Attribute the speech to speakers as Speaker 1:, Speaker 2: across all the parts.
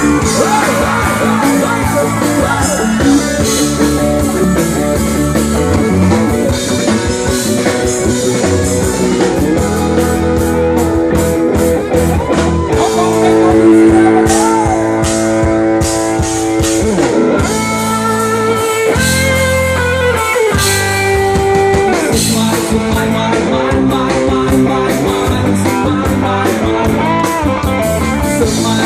Speaker 1: ไ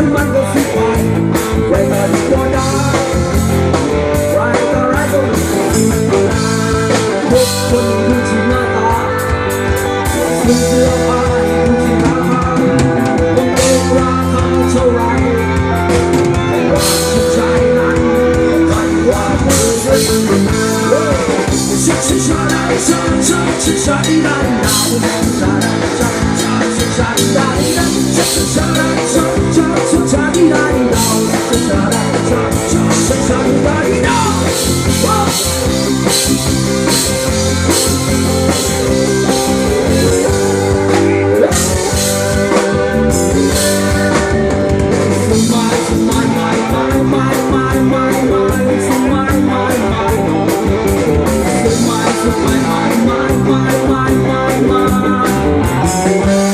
Speaker 1: มันมันก็ฟิตไปไรมาดีกว่าได้ไรก็ไรก็พบคนดูที่หน้าตาซื้อเสื้อผ้าดูที่ราคาต้องเองราคาเท่าไรแต่ว่าจิตใจนั้นไม่ว่ามือเรื่องฉันฉันฉันฉันฉันฉันฉันได้ now ฉันฉันฉันฉัน Thank you.